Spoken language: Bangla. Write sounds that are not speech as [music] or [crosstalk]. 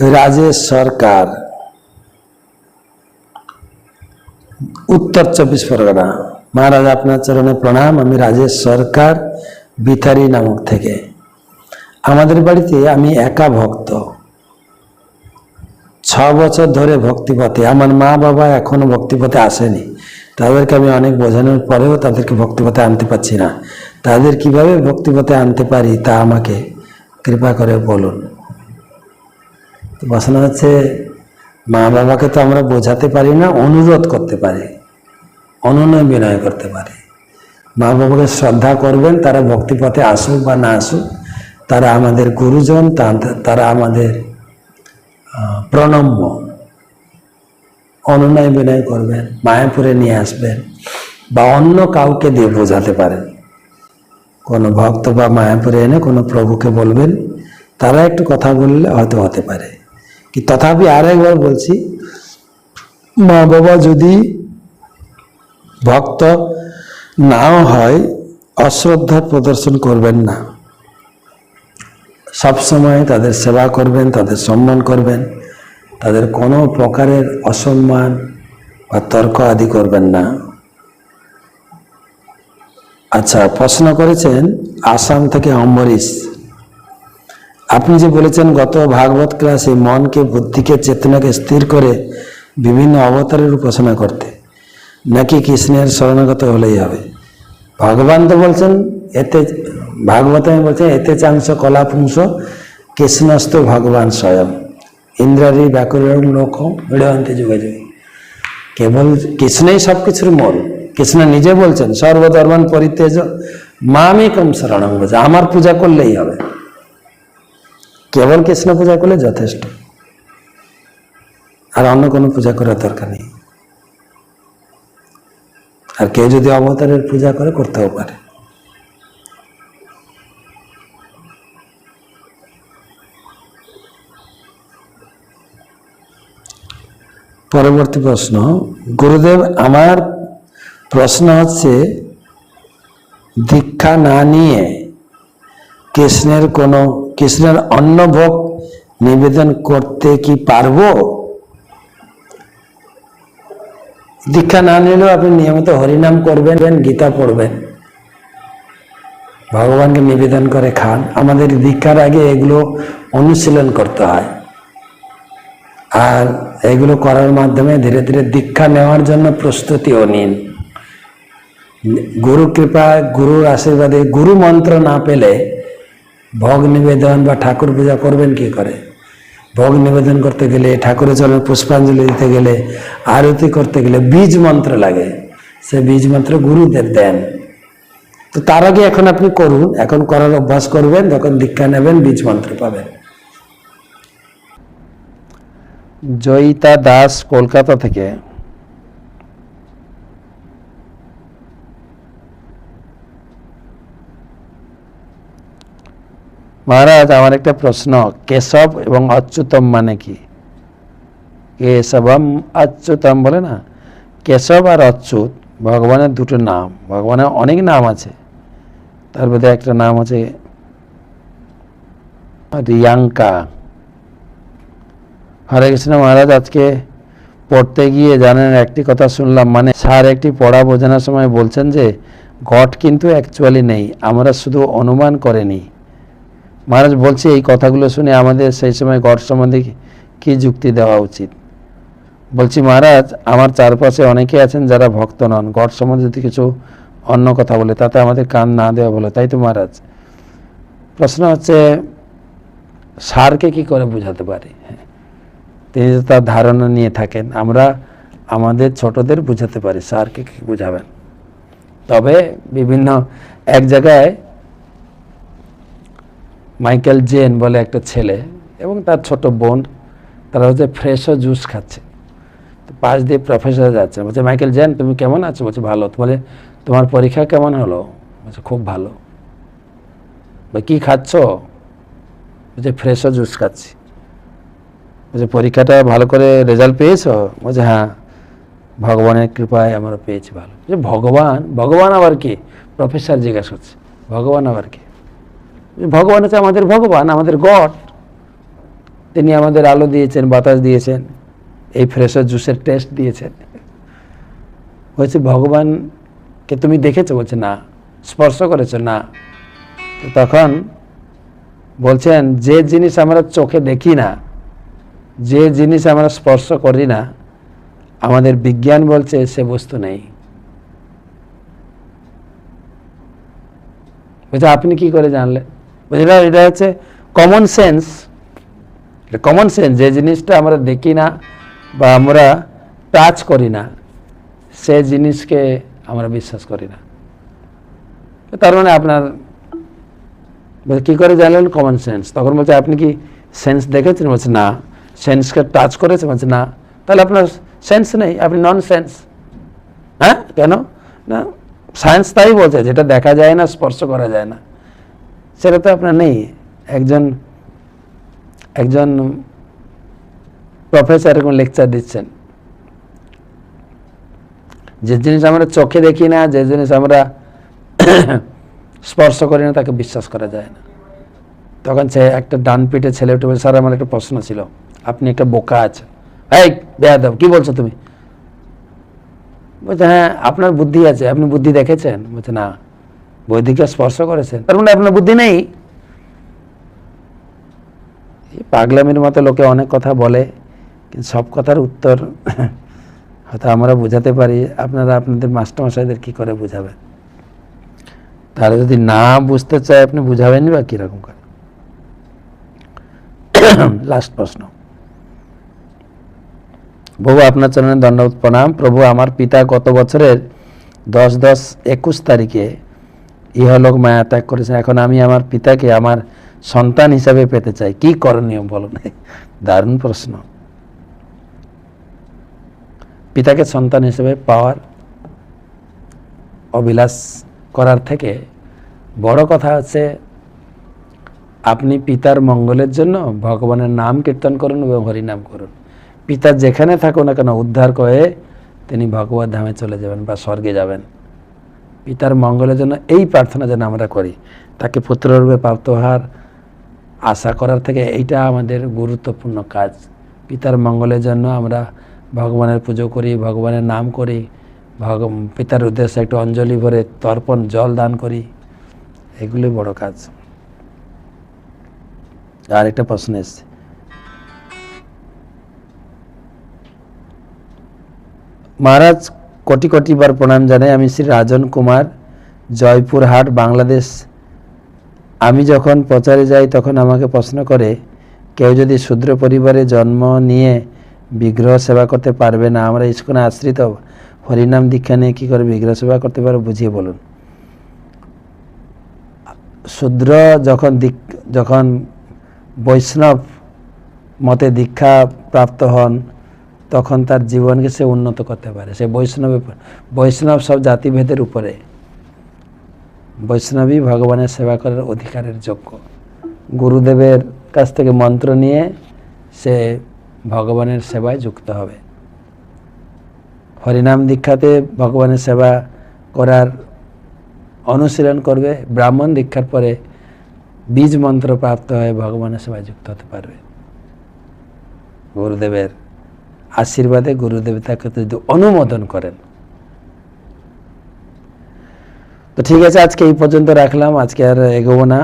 রাজেশ সরকার উত্তর চব্বিশ পরগনা। মহারাজ, আপনার চরণে প্রণাম। আমি রাজেশ সরকার বিথারি নামক থেকে। আমাদের বাড়িতে আমি একা ভক্ত। ছ বছর ধরে ভক্তিপথে। আমার মা বাবা এখনও ভক্তিপথে আসেনি। তাদেরকে আমি অনেক বোঝানোর পরেও তাদেরকে ভক্তিপথে আনতে পারছি না। তাদের কীভাবে ভক্তিপথে আনতে পারি তা আমাকে কৃপা করে বলুন। তো প্রশ্ন হচ্ছে, মা বাবাকে তো আমরা বোঝাতে পারি না, অনুরোধ করতে পারি, অনুনয় বিনয় করতে পারি। মা বাবাকে শ্রদ্ধা করবেন, তারা ভক্তিপথে আসুক বা না আসুক, তারা আমাদের গুরুজন তারা আমাদের প্রণম্য। অনুনয় বিনয় করবেন, মায়াপুরে নিয়ে আসবেন, বা অন্য কাউকে দিয়ে বোঝাতে পারেন। কোনো ভক্ত বা মায়াপুরে এনে কোনো প্রভুকে বলবেন, তারা একটু কথা বললে হয়তো হতে পারে। কি তথাপি আর একবার বলছি, মা বাবা যদি ভক্ত নাও হয়, অশ্রদ্ধা প্রদর্শন করবেন না। সবসময় তাদের সেবা করবেন, তাদের সম্মান করবেন, তাদের কোনো প্রকারের অসম্মান বা তর্ক আদি করবেন না। আচ্ছা প্রশ্ন করেছেন, আসাম থেকে অম্বরীশ। আপনি যে বলেছেন গত ভাগবত ক্লাসে মনকে, বুদ্ধিকে, চেতনাকে স্থির করে বিভিন্ন অবতারের উপাসনা করতে, নাকি কৃষ্ণের শরণাগত হলেই হবে? ভগবান তো বলছেন, এতে ভাগবত আমি বলছেন এতে চাংশ কলা পুংস, কৃষ্ণস্ত ভগবান স্বয়ং। ইন্দ্রারি ব্যাকরণ লোক বিড়ন্তে যুগে যুগে কেবল কৃষ্ণই সব কিছুর মূল। কৃষ্ণ নিজে বলছেন, সর্বধর্মান পরিত্যাজ মামিকম শরণং বোঝা আমার পূজা করলেই হবে। কেবল কৃষ্ণ পূজা করলে যথেষ্ট। আর অন্য কোনো পূজা করার দরকার নেই। আর কেউ যদি অবতারের পূজা করে, করতেও পারে। পরবর্তী প্রশ্ন, গুরুদেব, আমার প্রশ্ন হচ্ছে, দীক্ষা না নিয়ে কৃষ্ণের কোনো কৃষ্ণের অন্নভোগ নিবেদন করতে কি পারব? দীক্ষা না নিলেও আপনি নিয়মিত হরিনাম করবেন, গীতা পড়বেন। ভগবানকে নিবেদন করে খান। আমাদের দীক্ষার আগে এগুলো অনুশীলন করতে হয়। আর এগুলো করার মাধ্যমে ধীরে ধীরে দীক্ষা নেওয়ার জন্য প্রস্তুতিও নিন। গুরু কৃপা গুরুর আশীর্বাদে, গুরু মন্ত্র না পেলে ভোগ নিবেদন বা ঠাকুর পূজা করবেন কি করে? ভোগ নিবেদন করতে গেলে, ঠাকুরের চরণে পুষ্পাঞ্জলি দিতে গেলে, আরতি করতে গেলে বীজ মন্ত্র লাগে। সে বীজ মন্ত্র গুরুদের দেন। তো তার আগে এখন আপনি করুন, এখন করার অভ্যাস করবেন, যখন দীক্ষা নেবেন, বীজ মন্ত্র পাবেন। জয়িতা দাস কলকাতা থেকে মহারাজ, আমার একটা প্রশ্ন। কেশব এবং অচ্যুতম মানে কি? কেশবম অচ্যুতম বলে না? কেশব আর অচ্যুত ভগবানের দুটো নাম। ভগবানের অনেক নাম আছে। তার মধ্যে একটা নাম আছে রিয়াঙ্কা। হরে কৃষ্ণ মহারাজ, আজকে পড়তে গিয়ে জানেন, একটি কথা শুনলাম। মানে স্যার একটি পড়া বোঝানোর সময় বলছেন যে, গড কিন্তু অ্যাকচুয়ালি নেই। আমরা শুধু অনুমান করে নিই মহারাজ বলছি, এই কথাগুলো শুনে আমাদের সেই সময় গড সম্বন্ধে কি- যুক্তি দেওয়া উচিত? বলছি, মহারাজ, আমার চারপাশে অনেকে আছেন যারা ভক্ত নন। গড সম্বন্ধে যদি কিছু অন্য কথা বলে, তাতে আমাদের কান না দেওয়া বলে তাই তো, মহারাজ? প্রশ্ন হচ্ছে, সারকে কি করে বোঝাতে পারি। তিনি তার ধারণা নিয়ে থাকেন। আমরা আমাদের ছোটদের বোঝাতে পারি স্যারকে কি বোঝাবেন? তবে বিভিন্ন এক জায়গায় মাইকেল জেন বলে একটা ছেলে এবং তার ছোট বোন, তারা হচ্ছে ফ্রেশো জুস খাচ্ছে। তো পাশ দিয়ে প্রফেসর যাচ্ছে। বলছে, মাইকেল জেন, তুমি কেমন আছো? বলছে, ভালো। বলে, তোমার পরীক্ষা কেমন হলো? বলছে, খুব ভালো। বা কী খাচ্ছ? বলছে, ফ্রেশো জুস খাচ্ছি। বলছে, পরীক্ষাটা ভালো করে রেজাল্ট পেয়েছ? বলছে হ্যাঁ ভগবানের কৃপায় আমরা পেয়েছি ভালো। ভগবান? ভগবান আবার কি? প্রফেসর জিজ্ঞাসা করছে, ভগবান আবার কি? ভগবান হচ্ছে আমাদের ভগবান, আমাদের গড। তিনি আমাদের আলো দিয়েছেন, বাতাস দিয়েছেন, এই ফ্রেশো জুসের টেস্ট দিয়েছেন। বলছে, ভগবানকে তুমি দেখেছ? বলছে, না। স্পর্শ করেছ? না। তো তখন বলছেন, যে জিনিস আমরা চোখে দেখি না, যে জিনিস আমরা স্পর্শ করি না, আমাদের বিজ্ঞান বলছে সে বস্তু নেই। বলছে, আপনি কি করে জানলেন? বলছে এটা হচ্ছে কমন সেন্স কমন সেন্স যে জিনিসটা আমরা দেখি না বা আমরা টাচ করি না, সে জিনিসকে আমরা বিশ্বাস করি না। তার মানে আপনার কী করে জানলেন? কমন সেন্স তখন বলছে, আপনি কি সেন্স দেখেছেন? বলছে, না। সেন্সকে টাচ করেছে? বলছে, না। তাহলে আপনার সেন্স নেই, আপনি নন সেন্স হ্যাঁ? কেন? না সায়েন্স তাই বলছে, যেটা দেখা যায় না, স্পর্শ করা যায় না। সেটা তো আপনার নেই। একজন একজন প্রফেসর এরকম লেকচার দিচ্ছেন। যে জিনিস আমরা চোখে দেখি না, যে জিনিস আমরা [coughs] স্পর্শ করি না, তাকে বিশ্বাস করা যায় না। তখন সে একটা ডান পিঠে ছেলে উঠে স্যার, আমার একটা প্রশ্ন ছিল। আপনি একটা বোকা আছেন। এই, বেয়াদব, কি বলছো তুমি? বলছে হ্যাঁ আপনার বুদ্ধি আছে। আপনি বুদ্ধি দেখেছেন? বলছে, না। বৈদিকে স্পর্শ করেছেন। তার মানে আপনার বুদ্ধি নেই? পাগলামির মতো লোকে অনেক কথা বলে কিন্তু সব কথার উত্তর [laughs] হয়তো আমরা বোঝাতে পারি। আপনারা আপনাদের মাস্টারমশাইদের কি করে বুঝাবেন? তাহলে যদি না বুঝতে চায় আপনি বুঝাবেন বা কীরকম করে? [clears throat] লাস্ট প্রশ্ন। প্রভু আপনার চরণে দণ্ডবোধ প্রণাম। প্রভু আমার পিতা গত বছরের দশ দশ একুশ তারিখে ইহলোক মায়া ত্যাগ করেছেন। এখন আমি আমার পিতাকে আমার সন্তান হিসাবে পেতে চাই। কি করণীয় বলুন দারুণ প্রশ্ন। পিতাকে সন্তান হিসেবে পাওয়ার অবিলাস করার থেকে বড় কথা হচ্ছে, আপনি পিতার মঙ্গলের জন্য ভগবানের নাম কীর্তন করুন এবং হরিনাম করুন। পিতা যেখানে থাকুন না কেন উদ্ধার করে তিনি ভগবত ধামে চলে যাবেন বা স্বর্গে যাবেন। পিতার মঙ্গলের জন্য এই প্রার্থনা যেন আমরা করি। তাকে পুত্ররূপে প্রাপ্ত হওয়ার আশা করার থেকে এইটা আমাদের গুরুত্বপূর্ণ কাজ। পিতার মঙ্গলের জন্য আমরা ভগবানের পুজো করি, ভগবানের নাম করি, ভগ, পিতার উদ্দেশ্যে একটু অঞ্জলি ভরে তর্পণ, জল দান করি। এগুলি বড় কাজ। আর একটা প্রশ্ন এসছে। মহারাজ কোটি কোটি বার প্রণাম জানাই আমি শ্রী রাজন কুমার, জয়পুরহাট, বাংলাদেশ। আমি যখন প্রচারে যাই তখন আমাকে প্রশ্ন করে, কেউ যদি শূদ্র পরিবারে জন্ম নিয়ে বিগ্রহ সেবা করতে পারবে না, আমরা ইস্কনে আশ্রিত, হরিনাম দীক্ষা নিয়ে কী করে বিগ্রহ সেবা করতে পারো বুঝিয়ে বলুন। শূদ্র যখন দিক, যখন বৈষ্ণব মতে দীক্ষা প্রাপ্ত হন তখন তার জীবনকে সে উন্নত করতে পারে। সে বৈষ্ণব বৈষ্ণব সব জাতিভেদের উপরে। বৈষ্ণবী ভগবানের সেবা করার অধিকারের যোগ্য। গুরুদেবের কাছ থেকে মন্ত্র নিয়ে সে ভগবানের সেবায় যুক্ত হবে। হরিনাম দীক্ষাতে ভগবানের সেবা করার অনুশীলন করবে। ব্রাহ্মণ দীক্ষার পরে বীজ মন্ত্র প্রাপ্ত হয়ে ভগবানের সেবায় যুক্ত হতে পারবে। গুরুদেবের আশীর্বাদে গুরুদেব তাকে যদি অনুমোদন করেন। তো ঠিক আছে, আজকে এই পর্যন্ত রাখলাম। আজকে আর এগোবো না।